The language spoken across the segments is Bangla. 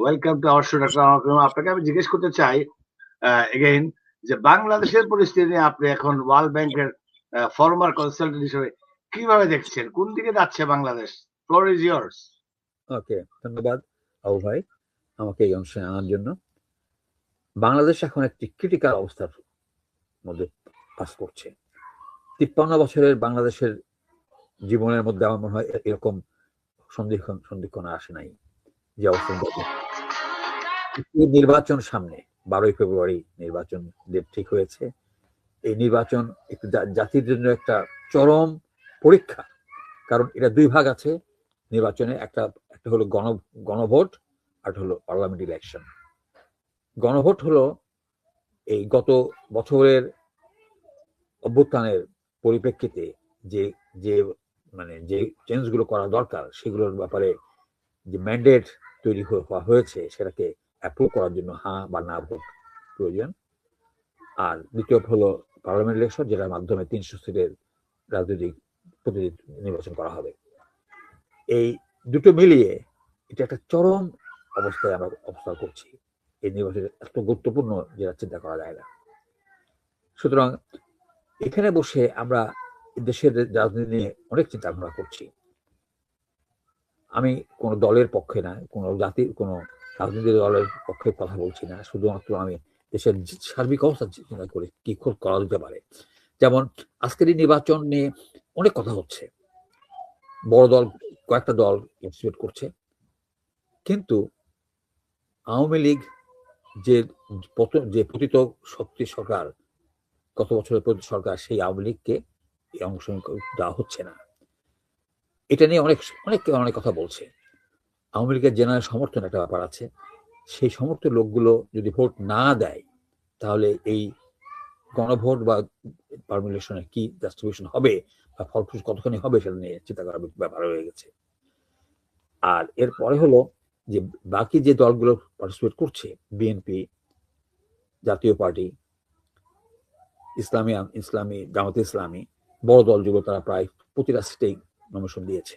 Welcome to our show doctor আপনাকে আমি জিজ্ঞেস করতে চাই এগেইন যে বাংলাদেশের পরিস্থিতি নিয়ে আপনি এখন ওয়ার্ল্ড ব্যাংকের ফর্মার কনসালটেন্ট হিসেবে কীভাবে দেখছেন? কোন দিকে যাচ্ছে Bangladesh? Floor is yours okay, ধন্যবাদ আবু ভাই আমাকে এই অনুষ্ঠানে আনার জন্য। বাংলাদেশ এখন একটি ক্রিটিক্যাল অবস্থার মধ্যে পাস করছে। তিপ্পান্ন বছরের বাংলাদেশের জীবনের মধ্যে আমার মনে হয় এরকম সন্ধিক্ষণ সন্ধিক্ষণ আসে নাই যে নির্বাচন সামনে, বারোই ফেব্রুয়ারি নির্বাচন ডেট ঠিক হয়েছে, এই নির্বাচন একটু জাতির জন্য একটা চরম পরীক্ষা। কারণ এটা দুই ভাগ আছে, নির্বাচনে একটা একটা হলো গণ, গণভোট, আর হলো পার্লামেন্ট ইলেকশন। গণভোট হলো এই গত বছরের অভ্যুত্থানের পরিপ্রেক্ষিতে যে যে মানে যে চেঞ্জগুলো করা দরকার, সেগুলোর ব্যাপারে যে ম্যান্ডেট তৈরি হয়েছে, সেটাকে অ্যাপ্রুভ করার জন্য হ্যাঁ বা না ভোট প্রয়োজন। আর দ্বিতীয় হলো পার্লামেন্ট ইলেকশন যেটার মাধ্যমে তিনশো সিটের রাজনৈতিক প্রতিনিধি নির্বাচন করা হবে। এই দুটো মিলিয়ে এটা একটা চরম অবস্থায় আমরা অবস্থান করছি। এই নির্বাচন এত গুরুত্বপূর্ণ যেটা চিন্তা করা যায় না। সুতরাং এখানে বসে আমরা দেশের রাজনীতি নিয়ে অনেক চিন্তা ভাবনা করছি। আমি কোনো দলের পক্ষে না, কোনো জাতির, কোনো রাজনৈতিক দলের পক্ষে কথা বলছি না, শুধুমাত্র আমি দেশের সার্বিক অবস্থা চিন্তা করি, কি করা যেতে পারে। যেমন, আজকের এই নির্বাচন নিয়ে অনেক কথা হচ্ছে। বড় দল, কয়েকটা দল পার্টিসিপেট করছে। কিন্তু আওয়ামী লীগ যে যে পতিত শক্তি সরকার, গত বছরের পতিত সরকার, সেই আওয়ামী লীগকে অংশগ্রহণ দেওয়া হচ্ছে না। এটা নিয়ে অনেক অনেক অনেক কথা বলছে। আওয়ামী লীগের জেনারেল সমর্থন একটা ব্যাপার আছে। সেই সমর্থ লোকগুলো যদি ভোট না দেয়, তাহলে এই গণভোট বা পারমিলেশনে কি জাস্টিফিকেশন হবে বা ফলপ্রসূ কতখানি হবে সেটা নিয়ে চিন্তা করার ব্যাপার হয়ে গেছে। আর এরপরে হলো যে বাকি যে দলগুলো পার্টিসিপেট করছে বিএনপি জাতীয় পার্টি, ইসলামী ইসলামী জামাতে ইসলামী, বড় দল যেগুলো তারা প্রায় প্রতিটা সিটেই নমিশন দিয়েছে।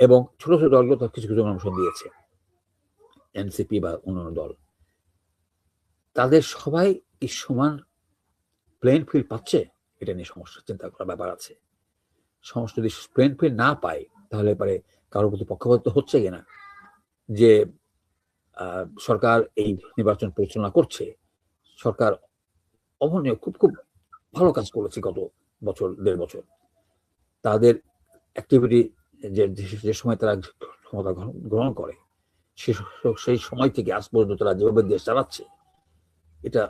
এবং ছোট ছোট দলগুলো তার কিছু কিছু অংশ দিয়েছে। এনসিপি বা অন্যান্য দল। তাদের সবাই এই সমান প্লেন ফিল্ড পাচ্ছে? এটা নিয়ে সমস্যা, চিন্তা করার ব্যাপার আছে। সমস্যা যদি প্লেন ফিল্ড না পায়, তাহলে পরে কারোর প্রতি পক্ষপাত হচ্ছে কিনা? যে সরকার এই নির্বাচন পরিচালনা করছে, সরকার অমনীয় খুব খুব ভালো কাজ করেছে গত বছর, দেড় বছর। তাদের অ্যাক্টিভিটি যে যে সময় তারা ক্ষমতা গ্রহণ করে সেই সময় থেকে আজ পর্যন্ত তারা যেভাবে দেশ চালাচ্ছে, এটা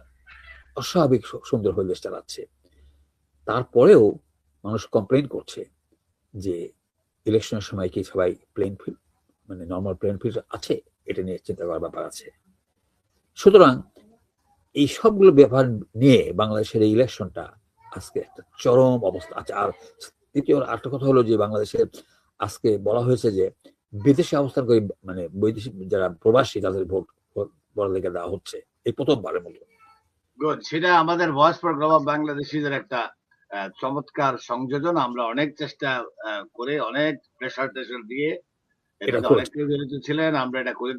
অস্বাভাবিক সুন্দর হয়ে দেশ চালাচ্ছে। তারপরেও মানুষ কমপ্লেন করছে যে ইলেকশনের সময় কি সবাই প্লেন ফিল্ড মানে নর্মাল প্লেন ফিল্ড আছে? এটা নিয়ে চিন্তা করার ব্যাপার আছে। সুতরাং এই সবগুলো ব্যাপার নিয়ে বাংলাদেশের এই ইলেকশনটা আজকে একটা চরম অবস্থা আছে। আর দ্বিতীয় আরেকটা কথা হলো যে, বাংলাদেশের আজকে বলা হয়েছে যে বিদেশে অবস্থান করে মানে বৈদেশিক যারা প্রবাসী তাদের ভোট দেওয়া হচ্ছে। এই প্রথমবারের মতো। গুড সেটা আমাদের ভয়েস ফর গ্লোবাল বাংলাদেশিদের একটা চমৎকার সংযোজন। আমরা অনেক চেষ্টা করে অনেক প্রেশার টেশার দিয়ে ছিলেন। আমরা এটা করে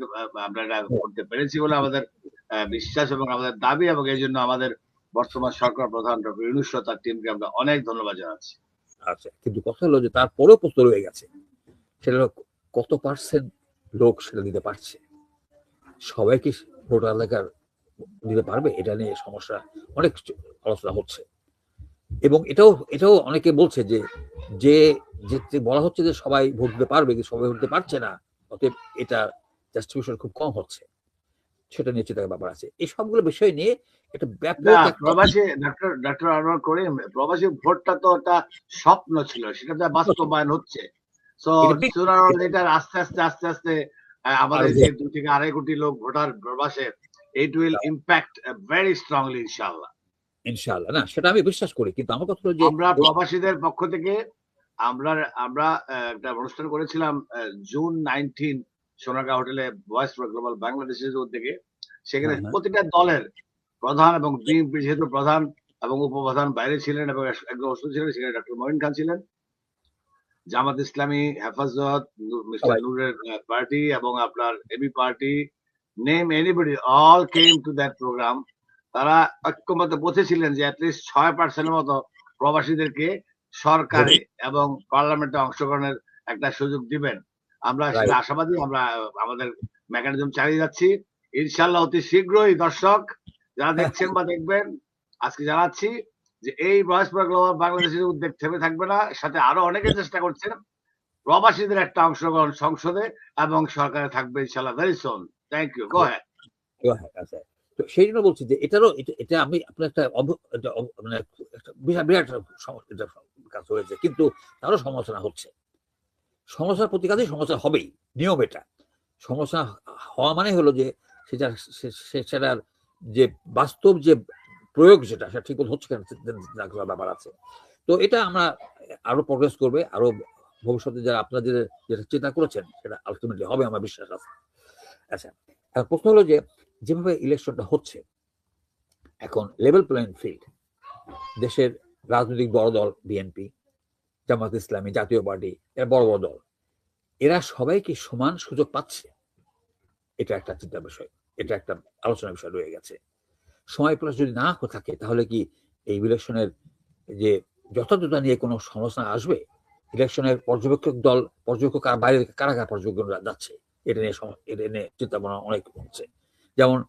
আমরা এটা করতে পেরেছি বলে আমাদের বিশ্বাস এবং আমাদের দাবি এবং এই জন্য আমাদের বর্তমান সরকার প্রধান ডক্টর ইউনুস তার টিমকে আমরা অনেক ধন্যবাদ জানাচ্ছি। আচ্ছা কিন্তু কথা হলো যে তারপরেও প্রশ্ন রয়ে গেছে, সেটা কত পার্সেন্ট লোক সেটা দিতে পারছে? সবাই কি ভোটার এলাকার দিতে পারবে? এটা নিয়ে সমস্যা, অনেক আলোচনা হচ্ছে। এবং এটাও এটাও অনেকে বলছে যে যে যে বলা হচ্ছে যে সবাই ভোট দিতে পারবে, কিন্তু সবাই ভোট দিতে পারছে না, অতএব এটা জাস্টিফিকেশন খুব কম হচ্ছে। সেটা নিয়ে চিন্তার ব্যাপার আছে। এই সবগুলো বিষয় নিয়ে ব্যাপক প্রবাসী ডক্টর ডক্টর আনোয়ার করিম প্রবাসী ভোটটা তো একটা স্বপ্ন ছিল সেটা তো বাস্তবায়ন হচ্ছে। সো আস্তে আস্তে আস্তে আস্তে আমাদের যে দু থেকে আড়াই কোটি লোক ভোটার প্রবাসে it will impact very strongly ইনশাআল্লাহ ইনশাআল্লাহ। না সেটা আমি বিশ্বাস করি কিন্তু আমার কথা হলো যে আমরা প্রবাসীদের পক্ষ থেকে আমরা আমরা একটা অনুষ্ঠান করেছিলাম জুন নাইনটিন সোনাগা হোটেলে ভয়েস ফর গ্লোবাল বাংলাদেশের উদ্যোগে। সেখানে প্রতিটা দলের প্রধান এবং যেহেতু প্রধান এবং উপপ্রধান বাইরে ছিলেন এবং একজন ওষুধ ছিলেন সেখানে ডক্টর মহিন খান ছিলেন। জামাত ইসলামী হেফাজত মিস্টার। নূরের পার্টি এবং আপনার AB party name anybody all came to that programme তারা ঐক্যমতে বসেছিলেন যে অ্যাটলিস্ট ছয় পার্সেন্টের মতো প্রবাসীদেরকে সরকারে এবং পার্লামেন্টে অংশগ্রহণের একটা সুযোগ দিবেন। আমরা. সেটা আশাবাদী আমরা আমাদের মেকানিজম চালিয়ে যাচ্ছি। ইনশাল্লাহ অতি শীঘ্রই দর্শক যারা দেখছেন বা দেখবেন আজকে জানাচ্ছি যে এই বয়সপর গ্লোবাল বাংলাদেশের উদ্যোগ থেমে থাকবে না। সাথে আরও অনেকে চেষ্টা করছেন প্রবাসীদের একটা অংশগ্রহণ সংসদে এবং সরকারে থাকবে ইনশাল্লাহ ভেরি থ্যাংক ইউ গো হ্যাঁ হ্যাঁ, আচ্ছা তো সেই জন্য বলছি যে এটারও এটা- আমি আপনার একটা মানে বিরাট কাজ হয়েছে। কিন্তু তারও সমালোচনা হচ্ছে। সমস্যার প্রতি প্রতিকারই সমস্যা হবেই নিয়ম এটা। সমস্যা হওয়া মানে হলো যে সেটা সেটার যে বাস্তব যে প্রয়োগ যেটা, সেটা ঠিক হচ্ছে কেন ব্যাপার আছে। তো এটা আমরা আরও প্রগ্রেস করবে, আরও ভবিষ্যতে যারা আপনারা যে যেটা চিন্তা করেছেন, সেটা আলটিমেটলি হবে, আমার বিশ্বাস আছে। আচ্ছা এখন প্রশ্ন হলো যে, যেভাবে ইলেকশনটা হচ্ছে, এখন লেভেল প্লেইং ফিল্ড দেশের রাজনৈতিক বড় দল বিএনপি জামাত ইসলামী, জাতীয় পার্টি, এরা বড় বড় দল, এরা সবাই কি সমান সুযোগ পাচ্ছে? এটা একটা চিন্তার বিষয়। এটা একটা আলোচনার বিষয় রয়ে গেছে। সময় প্লাস যদি না থাকে, তাহলে কি এই ইলেকশনের যে যথাযথতা নিয়ে কোনো সমস্যা আসবে? ইলেকশনের পর্যবেক্ষক দল, পর্যবেক্ষক বাইরে কারা কারা যাচ্ছে? এটা নিয়ে এটা নিয়ে চিন্তা ভাবনা অনেক হচ্ছে যেমন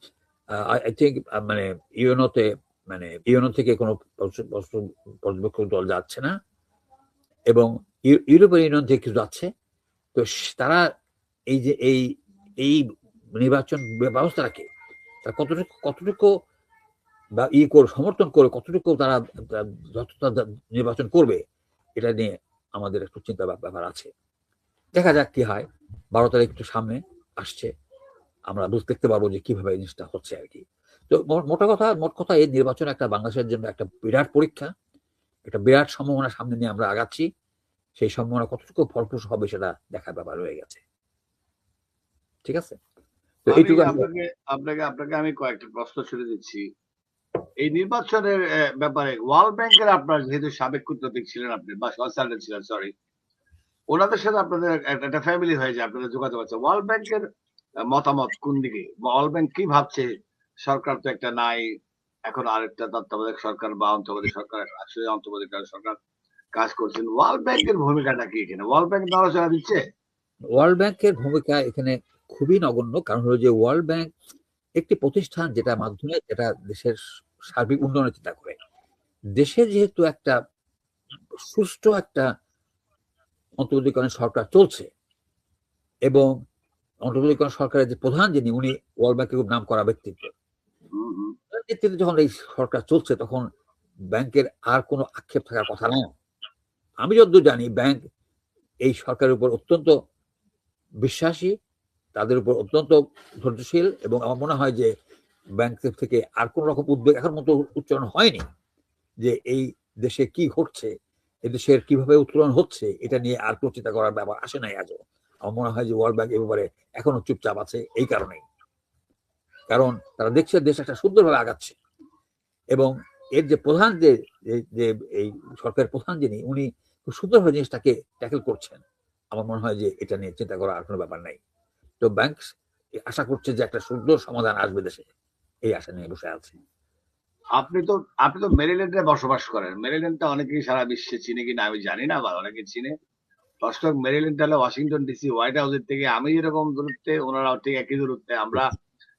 আই থিঙ্ক মানে ইউএনওতে মানে ইউএনও থেকে কোনো পর্য- পর্য- পর্যবেক্ষক দল যাচ্ছে না এবং ইউ- ইউরোপিয়ান ইউনিয়ন থেকে কিছু যাচ্ছে। তো তারা এই যে এই এই নির্বাচন ব্যবস্থাটাকে তারা কতটুকু কতটুকু বা ই করে, সমর্থন করে, কতটুকু তারা যতটা নির্বাচন করবে, এটা নিয়ে আমাদের একটু চিন্তা ব্যাপার আছে। দেখা যাক কি হয়। বারো তারিখ একটু সামনে আসছে। আমরা বুঝতে দেখতে পারব যে কীভাবে এই জিনিসটা হচ্ছে আর কি। তো মোটা কথা, মোট কথা এই নির্বাচন একটা বাংলাদেশের জন্য একটা বিরাট পরীক্ষা। একটা বিরাট সম্ভাবনা সামনে নিয়ে আমরা আগাচ্ছি। সেই সম্ভাবনা কতটুকু ফলপ্রসূ হবে সেটা দেখার ব্যাপার রয়ে গেছে। ঠিক আছে? এইটুকু আপনাকে আপনাকে আপনাকে আমি কয়েকটা প্রশ্ন ছুড়ে দিচ্ছি। এই নির্বাচনের ব্যাপারে ওয়ার্ল্ড ব্যাংকের আপনার যেহেতু সাবেক কূটনৈতিক ছিলেন আপনি বা কনসালটেন্ট ছিলেন সরি ওনাদের সাথে আপনাদের একটা- ফ্যামিলি হয়ে যায় আপনাদের যোগাযোগ আছে। ওয়ার্ল্ড ব্যাংকের মতামত কোন দিকে? ওয়ার্ল্ড ব্যাংক কি ভাবছে? সরকার তো একটা নাই এখন আরেকটা তত্ত্বাবধায়ক সরকার বা অন্তর্বর্তী সরকার আসলে অন্তর্বর্তীকালীন সরকার কাজ করছেন। ওয়ার্ল্ড ব্যাংকের ভূমিকাটা কি এখানে? ওয়ার্ল্ড ব্যাংক নড়াচড়া দিচ্ছে? ওয়ার্ল্ড ব্যাংকের ভূমিকা এখানে খুবই নগণ্য। কারণ হলো যে ওয়ার্ল্ড ব্যাংক একটি প্রতিষ্ঠান যেটা মাধ্যমে যেটা দেশের সার্বিক উন্নয়নের চিন্তা করে। দেশে যেহেতু একটা সুষ্ঠু একটা অন্তর্বর্তীকরণ সরকার চলছে এবং অন্তর্বর্তীকরণ সরকারের যে প্রধান যিনি, উনি ওয়ার্ল্ড ব্যাংকের খুব নাম করা ব্যক্তিত্ব নেতৃত্বে যখন এই সরকার চলছে তখন ব্যাংকের আর কোনো আক্ষেপ থাকার কথা নয়। আমি যতদূর জানি, ব্যাংক এই সরকারের উপর অত্যন্ত বিশ্বাসী তাদের উপর অত্যন্ত ধৈর্যশীল এবং আমার মনে হয় যে ব্যাংক থেকে আর কোন রকম উদ্বেগ এখন মতো উচ্চারণ হয়নি যে এই দেশে কি ঘটছে এ দেশের কীভাবে উত্তোলন হচ্ছে, এটা নিয়ে আর কোনো চিন্তা করার ব্যাপার আসে নাই আজও। আমার মনে হয় যে ওয়ার্ল্ড ব্যাংক এ ব্যাপারে এখনও চুপচাপ আছে এই কারণেই। কারণ তারা দেখছে দেশ একটা সুন্দরভাবে আগাচ্ছে এবং এর যে প্রধান যে- যে এই সরকারের প্রধান যিনি, উনি খুব সুন্দরভাবে জিনিসটাকে ট্যাকেল করছেন। আমার মনে হয় যে এটা নিয়ে চিন্তা করার আর কোনো ব্যাপার নাই। তো ব্যাংক আশা করছে যে একটা সুন্দর সমাধান আসবে দেশে। এই আশা নিয়ে বসে আছে। আপনি তো আপনি তো মেরিল্যান্ডে বসবাস করেন। মেরিল্যান্ডটা অনেকেই সারা বিশ্বে চিনে কিনা আমি জানি না, বা অনেকে চিনে। দর্শক, মেরিল্যান্ড হলো ওয়াশিংটন ডিসি হোয়াইট হাউসের থেকে আমি যেরকম দূরত্বে ওনারাও ঠিক একই দূরত্বে। আমরা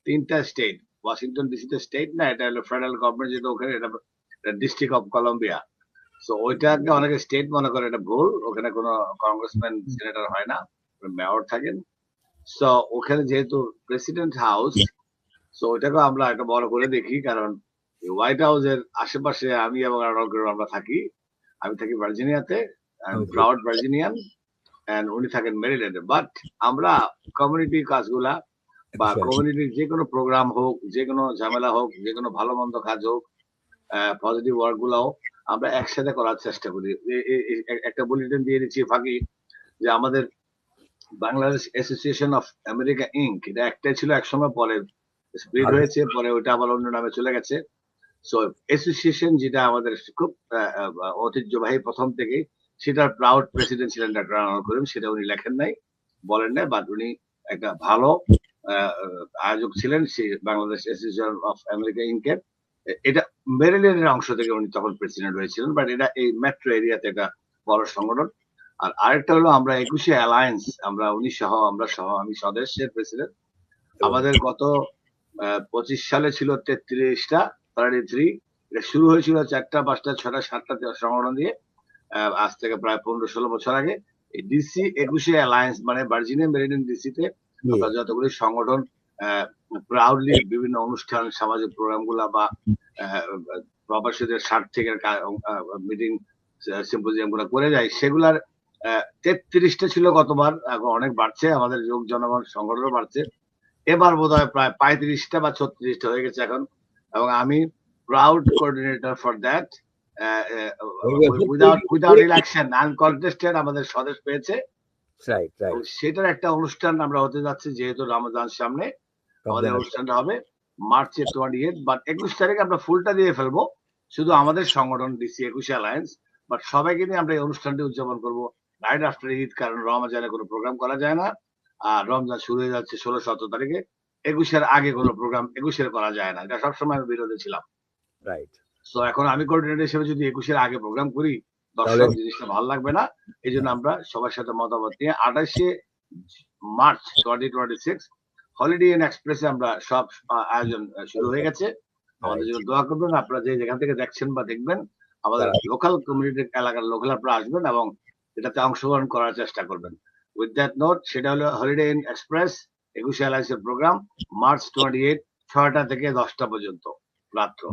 তিনটা স্টেট, ওয়াশিংটন ডিসি তো স্টেট না, এটা হলো ফেডারেল গভর্নমেন্ট যেটা ওখানে, এটা ডিস্ট্রিক্ট অফ কলম্বিয়া সো ওইটাকে অনেকে স্টেট মনে করে এটা ভুল, ওখানে কোনো কংগ্রেসম্যান সিনেটর হয় না মেয়র থাকেন। সো ওখানে যেহেতু প্রেসিডেন্ট হাউস সো ওইটাকে আমরা একটা বড় করে দেখি কারণ হোয়াইট হাউসের আশেপাশে আমি এবং আমরা থাকি। আমি থাকি ভার্জিনিয়াতে. প্রাউড ভার্জিনিয়ান এন্ড উনি থাকেন মেরিল্যান্ডে বাট আমরা কমিউনিটি কাজগুলা বা কমিউনিটির যে কোনো প্রোগ্রাম হোক যে কোনো ঝামেলা হোক যে কোনো ভালো মন্দ কাজ হোক পজিটিভ ওয়ার্ক গুলাও আমরা একসাথে করার চেষ্টা করি। একটা বুলেটিন দিয়ে দিচ্ছি ফাঁকি যে আমাদের Bangladesh association of America Inc এটা একটাই ছিল একসময় পরে স্প্লিট আচ্ছা। হয়েছে পরে ওটা আবার অন্য নামে চলে গেছে। সো অ্যাসোসিয়েশন যেটা আমাদের খুব ঐতিহ্যবাহী প্রথম থেকেই সেটার প্রাউড প্রেসিডেন্ট ছিলেন ডক্টর আনোয়ার করিম সেটা উনি লেখেন নাই বলেন নাই বাট উনি একটা ভালো আহ, আয়োজক ছিলেন সেই বাংলাদেশ অ্যাসোসিয়েশন অফ আমেরিকা ইনকের এটা মেরিল্যান্ডের অংশ থেকে উনি তখন প্রেসিডেন্ট হয়েছিলেন বাট এটা এই মেট্রো এরিয়াতে একটা বড় সংগঠন। আর আরেকটা হলো আমরা একুশে অ্যালায়েন্স আমরা উনি সহ আমরা সহ আমি সদস্যের প্রেসিডেন্ট আমাদের গত পঁচিশ সালে ছিল তেত্রিশটা থার্টি থ্রি এটা শুরু হয়েছিল চারটা পাঁচটা ছটা সাতটা সংগঠন দিয়ে আজ থেকে প্রায় পনেরো ষোলো বছর আগে। এই ডিসি একুশে অ্যালায়েন্স মানে ভার্জিনিয়া মেরিল্যান্ড ডিসিতে আমরা যতগুলি সংগঠন প্রাউডলি বিভিন্ন অনুষ্ঠান সামাজিক প্রোগ্রামগুলা বা প্রবাসীদের স্বার্থের মিটিং সিম্পোজিয়ামগুলা করে যায় সেগুলার তেত্রিশটা ছিল গতবার এখন অনেক বাড়ছে আমাদের যোগ জনগণ সংগঠনও বাড়ছে। এবার বোধ হয় প্রায় পঁয়ত্রিশটা বা ছত্রিশটা হয়ে গেছে এখন এবং আমি proud coordinator for that without without election uncontested আমাদের স্বদেশ পেয়েছে। সেটার একটা অনুষ্ঠান আমরা হতে যাচ্ছি যেহেতু রমজান সামনে আমাদের অনুষ্ঠানটা হবে মার্চের টোয়েন্টি এইট বাট একুশ তারিখে আমরা ফুলটা দিয়ে ফেলব। শুধু আমাদের সংগঠন ডিসি একুশে অ্যালায়েন্স বাট সবাইকে নিয়ে আমরা এই অনুষ্ঠানটি উদযাপন করব। রাইট আফটার ঈদ কারণ রমজানে কোনো প্রোগ্রাম করা যায় না। আর রমজান শুরু হয়ে যাচ্ছে ষোলো সতেরো তারিখে। একুশের আগে কোনো প্রোগ্রাম একুশের করা যায় না। এটা সবসময় আমি বিরোধী ছিলাম। রাইট তো এখন আমি কোঅর্ডিনেটর হিসেবে যদি একুশের আগে প্রোগ্রাম করি দর্শক জিনিসটা ভালো লাগবে না। এই জন্য আমরা সবার সাথে মতামত নিয়ে আঠাশে March twenty twenty six Holiday Inn এক্সপ্রেসে আমরা সব আয়োজন শুরু হয়ে গেছে। আমাদের জন্য দোয়া করবেন। আপনারা যে যেখান থেকে দেখছেন বা দেখবেন আমাদের লোকাল কমিউনিটি এলাকার লোকাল আপনারা আসবেন এবং এটাতে অংশগ্রহণ করার চেষ্টা করবেন। উইথ দ্যাট নোট সেটা হলো হলিডে ইন এক্সপ্রেস একুশে এর প্রোগ্রাম মার্চ টোয়েন্টি এইট ছয়টা থেকে দশটা পর্যন্ত রাত্র।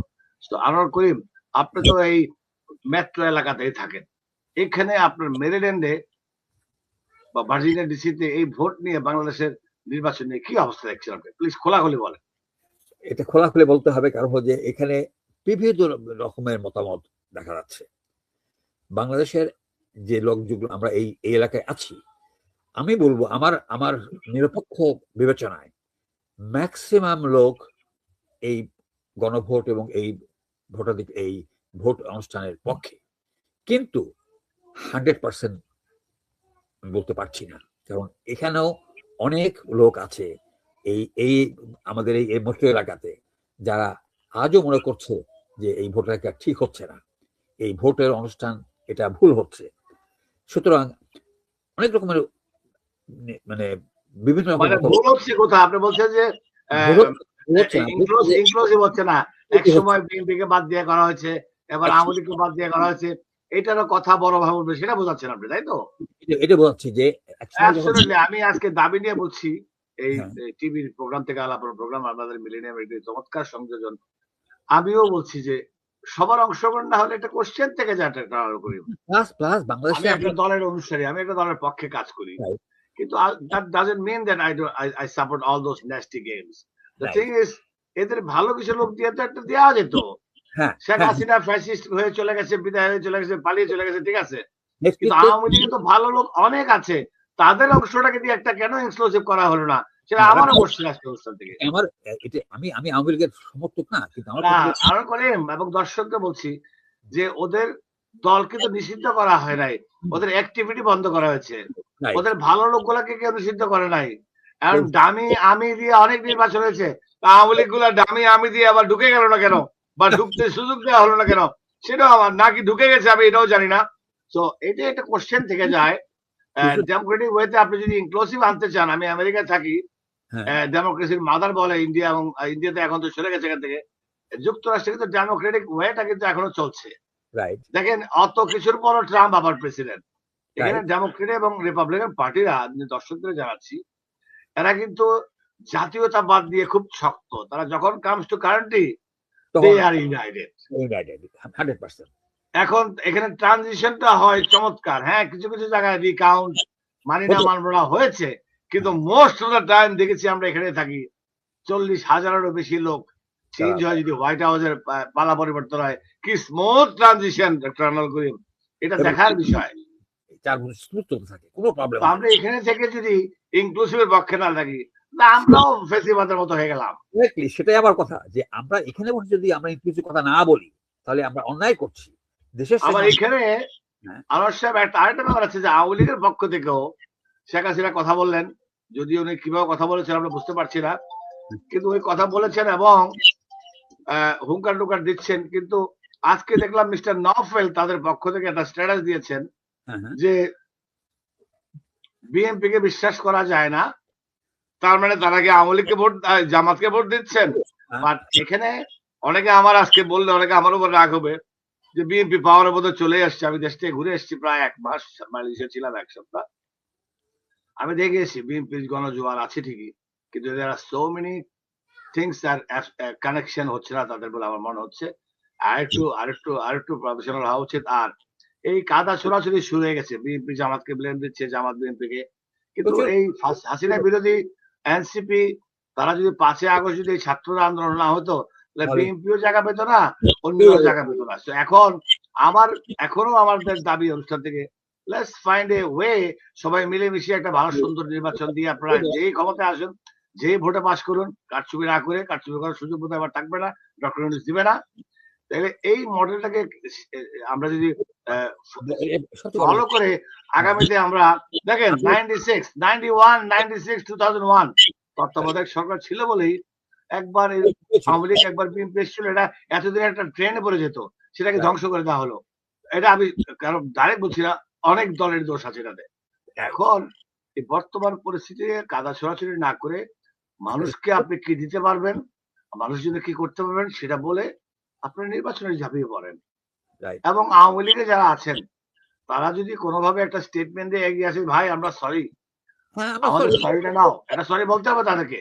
তো আনোয়ার করিম আপনি তো এই মেট্রো এলাকাতেই থাকেন। এখানে আপনার মেরিল্যান্ডে বা ভার্জিনিয়া ডিসিতে এই ভোট নিয়ে বাংলাদেশের নির্বাচন নিয়ে কি অবস্থা দেখছেন আপনি? প্লিজ খোলাখুলি বলেন। এটা খোলাখুলি বলতে হবে, কারণ হচ্ছে এখানে বিভিন্ন রকমের মতামত দেখা যাচ্ছে। বাংলাদেশের যে লোক যেগুলো আমরা এই এই এলাকায় আছি, আমি বলব আমার আমার নিরপেক্ষ বিবেচনায় ম্যাক্সিমাম লোক এই গণভোট এবং এই ভোটাধিক, এই ভোট অনুষ্ঠানের পক্ষে। কিন্তু হান্ড্রেড পার্সেন্ট বলতে পারছি না। কারণ এখানেও অনেক লোক আছে এই এই আমাদের এই মধ্য এলাকাতে যারা আজও মনে করছে যে এই ভোটটা ঠিক হচ্ছে না। এই ভোটের অনুষ্ঠান, এটা ভুল হচ্ছে। সুতরাং অনেক রকমের মানে বিভিন্ন মানে আপনি বলছেন যে ভুল হচ্ছে না, ভুল- ইনক্লুসিভ হচ্ছে। না। এক সময় বিএনপি বাদ দিয়ে করা হয়েছে এবার। আওয়ামী লীগকে বাদ দিয়ে করা হয়েছে। এটারও কথা বড় ভাবে বলবে সেটা বোঝাচ্ছেন আপনি তাই তো? এটা- বোঝাচ্ছি যে আমি আজকে দাবি নিয়ে বলছি এই হ্যাঁ। টিভির প্রোগ্রাম থেকে আলাপ প্রোগ্রাম আমাদের মিলেনিয়াম চমৎকার সংযোজন। আমিও বলছি যে সবার অংশগ্রহণ না হলে একটা কোশ্চেন থেকে যায় প্লাস প্লাস আমি একটা দলের অনুসারী আমি একটা দলের পক্ষে কাজ করি। কিন্তু that doesn't mean that I I I support all those nasty games the thing is এদের ভালো কিছু লোক দিয়ে তো একটা দেওয়া যেত। হ্যাঁ শেখ হ্যাঁ, হাসিনা ফ্যাসিস্ট হয়ে চলে গেছে বিদায় হয়ে চলে গেছে পালিয়ে চলে গেছে ঠিক আছে? কিন্তু আওয়ামী লীগে তো ভালো লোক অনেক আছে। তাদের অংশটাকে দিয়ে একটা কেন এক্সক্লুসিভ করা হলো না? সেটা আমারও কোশ্চেন আসছে অনুষ্ঠান থেকে আমার এটা আমি আমি আওয়ামী লীগের সমর্থক না কিন্তু আমার না করে এবং দর্শককে বলছি যে ওদের দলকে তো নিষিদ্ধ করা হয় নাই। ওদের অ্যাক্টিভিটি বন্ধ করা হয়েছে। ওদের ভালো লোকগুলাকে কেউ নিষিদ্ধ করে নাই। কারণ দামি আমি দিয়ে অনেক নির্বাচন হয়েছে। আওয়ামী লীগগুলা দামি আমি দিয়ে আবার ঢুকে গেল না কেন? বা ঢুকতে সুযোগ দেওয়া হলো না কেন? সেটাও আমার নাকি ঢুকে গেছে আমি এটাও জানি না। তো এটা একটা কোশ্চেন থেকে যায়। ডেমোক্রেটিক ওয়েতে আপনি যদি ইনক্লুসিভ আনতে চান আমি আমেরিকায় থাকি। ডেমোক্রেসির মাদার বলে ইন্ডিয়া এবং ইন্ডিয়াতে এখন তো সরে গেছে এখান থেকে। যুক্তরাষ্ট্রে কিন্তু ডেমোক্রেটিক ওয়েটা কিন্তু এখনও চলছে। দেখেন অত কিছুর পর ট্রাম্প আবার প্রেসিডেন্ট এখানে ডেমোক্রেট এবং রিপাবলিকান পার্টিরা দর্শকদের জানাচ্ছি এরা কিন্তু জাতীয়তা বাদ দিয়ে খুব শক্ত। তারা যখন comes to currently they are united hundred percent এখন এখানে ট্রানজিশনটা হয় চমৎকার। হ্যাঁ কিছু কিছু জায়গায় রিকাউন্ট মানি না হতো। মানবো না হয়েছে। কিন্তু মোস্ট অফ দ্য টাইম দেখেছি আমরা এখানে থাকি চল্লিশ হাজারেরও বেশি লোক। চেঞ্জ হয় যদি হোয়াইট হাউসের পালা পরিবর্তন হয় কি স্মুথ ট্রানজিশন টার্নাল করিম? এটা দেখার বিষয়। চার বছর স্মুথ থাকে কোনো প্রবলেম আমরা এখানে থেকে যদি ইনক্লুসিভের পক্ষে না থাকি আমরাও ফেসিবাদের মতো হয়ে গেলাম। সেটাই আমার কথা যে আমরা এখানে বসে যদি আমরা ইনক্লুসিভ কথা না বলি তাহলে আমরা অন্যায় করছি। দেশের আবার এখানে হ্যাঁ। আনোয়ার সাহেব একটা আরেকটা ব্যাপার আছে যে আওয়ামী লীগের পক্ষ থেকেও শেখ হাসিনা কথা বললেন যদি উনি কীভাবে কথা বলেছেন আমরা বুঝতে পারছি না কিন্তু ওই কথা বলেছেন এবং হুঙ্কার টুকার দিচ্ছেন কিন্তু আজকে দেখলাম মিস্টার নফেল তাদের পক্ষ থেকে একটা স্ট্যাটাস দিয়েছেন হ্যাঁ হ্যাঁ। যে বিএনপি কে বিশ্বাস করা যায় না তার মানে তারা কি আওয়ামী লীগকে ভোট জামাতকে ভোট দিচ্ছেন? হ্যাঁ। বাট এখানে অনেকে আমার আজকে বললে অনেকে আমার উপর রাগ হবে যে বিএনপি পাওয়ারের মধ্যে চলে আসছে আমি দেশ থেকে ঘুরে এসেছি প্রায় এক মাস মালয়েশিয়া ছিলাম এক সপ্তাহ। আমি দেখে এসেছি বিএনপির গণজোয়ার আছে ঠিকই কিন্তু আর so many things are connection হচ্ছে না তাদের বলে আমার মনে হচ্ছে। আরেকটু আরেকটু আরেকটু প্রফেশনাল হওয়া উচিত। আর এই কাদা ছোড়াছুড়ি শুরু হয়ে গেছে বিএনপি জামাতকে ব্লেম দিচ্ছে জামাত বিএনপি কে কিন্তু এই হাসিনা বিরোধী এনসিপি তারা যদি পাঁচই আগস্ট যদি এই ছাত্ররা আন্দোলন না হতো বিএনপিও জায়গা পেত না অন্যরাও জায়গা পেত না। এখন আমার এখনও আমাদের দাবি অনুষ্ঠান থেকে লেটস ফাইন্ড এ ওয়ে সবাই মিলেমিশে একটা ভালো সুন্দর নির্বাচন দিয়ে আপনারা যেই ক্ষমতায় আসুন যেই ভোটে পাস করুন কারচুপি না করে কারচুপি করার সুযোগ বোধ আবার থাকবে না ডক্টর ইউনুস দিবে না। তাহলে এই মডেলটাকে আমরা যদি ফলো করে আগামীতে আমরা দেখেন ninety six ninety one ninety six two thousand one তত্ত্বাবধায়ক সরকার ছিল বলেই একবার আওয়ামী লীগ একবার বিএনপি এসেছিল এটা এতদিন একটা ট্রেনে পড়ে যেত সেটাকে ধ্বংস করে দেওয়া হলো। এটা আমি কারণ ডাইরেক্ট বলছি না অনেক দলের দোষ আছে এটাতে এখন এই বর্তমান পরিস্থিতিতে কাদা ছড়াছড়ি না করে মানুষকে আপনি কি দিতে পারবেন মানুষ জন্য কি করতে পারবেন সেটা বলে আপনি নির্বাচনে ঝাঁপিয়ে পড়েন। এবং আওয়ামী লীগে যারা আছেন তারা যদি কোনোভাবে একটা স্টেটমেন্ট দিয়ে এগিয়ে আসে ভাই আমরা সরি হ্যাঁ আমাদের। সরিটা নাও। এটা সরি বলতে হবে তাদেরকে।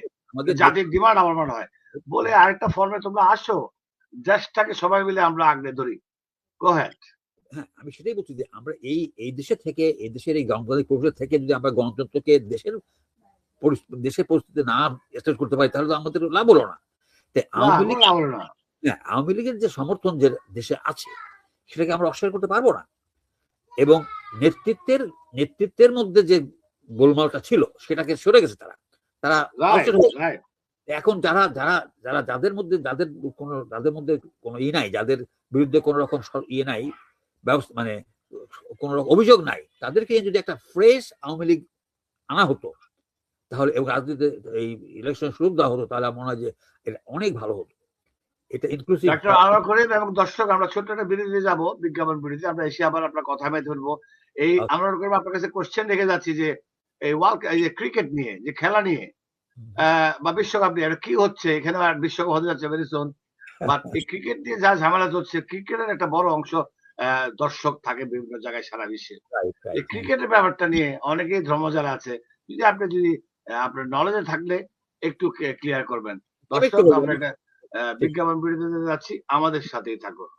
জাতির ডিমান্ড আমার মনে হয়। বলে আরেকটা ফর্মে তোমরা আসো। দেশটাকে সবাই মিলে আমরা আগলে ধরি। গো হ্যাঁ হ্যাঁ আমি সেটাই বলছি যে আমরা এই এই দেশে থেকে এই দেশের এই গণতান্ত্রিক পরিবেশ থেকে যদি আমরা গণতন্ত্রকে দেশের দেশের পরিস্থিতি না এস্টাবলিশ করতে পারি তাহলে তো আমাদের লাভ হলো না। তাই আওয়ামী লীগ হ্যাঁ, আওয়ামী লীগের যে সমর্থন যে দেশে আছে সেটাকে আমরা অস্বীকার করতে পারব না। এবং নেতৃত্বের নেতৃত্বের মধ্যে যে গোলমালটা ছিল সেটাকে সরে গেছে তারা। তারা এখন যারা যারা যারা যাদের মধ্যে যাদের কোনো যাদের মধ্যে কোনো ই নাই যাদের বিরুদ্ধে কোনো রকম ইয়ে নাই ব্যবস্থা মানে কোনো রকম অভিযোগ নাই। তাদেরকে যদি একটা ফ্রেশ আওয়ামী লীগ আনা হতো তাহলে এবং রাজনীতিতে এই ইলেকশন সুযোগ দেওয়া হতো তাহলে মনে হয় যে এটা অনেক ভালো হতো। এটা ইনক্লুসিভ ডাক্তার আনোয়ার করিম এবং দর্শক আমরা ছোট্ট একটা বিরতিতে যাব বিজ্ঞাপন বিরতি আমরা এসে আবার আপনার কথা মেয়ে ধরবো। এই আচ্ছা। আনোয়ার করিম আপনার কাছে কোশ্চেন রেখে যাচ্ছি যে এই ওয়ার্ল্ড এই যে ক্রিকেট নিয়ে যে খেলা নিয়ে আহ, বা বিশ্বকাপ নিয়ে কি হচ্ছে? এখানে বিশ্বকাপ হতে যাচ্ছে ভেরি সুন বাট এই ক্রিকেট নিয়ে যা ঝামেলা চলছে ক্রিকেটের একটা বড় অংশ দর্শক থাকে বিভিন্ন জায়গায় সারা বিশ্বে। এই ক্রিকেটের ব্যাপারটা নিয়ে অনেকেই ধর্মজালা আছে। যদি আপনি যদি আপনার নলেজে থাকলে একটু ক্লিয়ার করবেন। দর্শক আমরা একটা আহ, বিজ্ঞাপন বিরতিতে যাচ্ছি। আমাদের সাথেই থাকুন।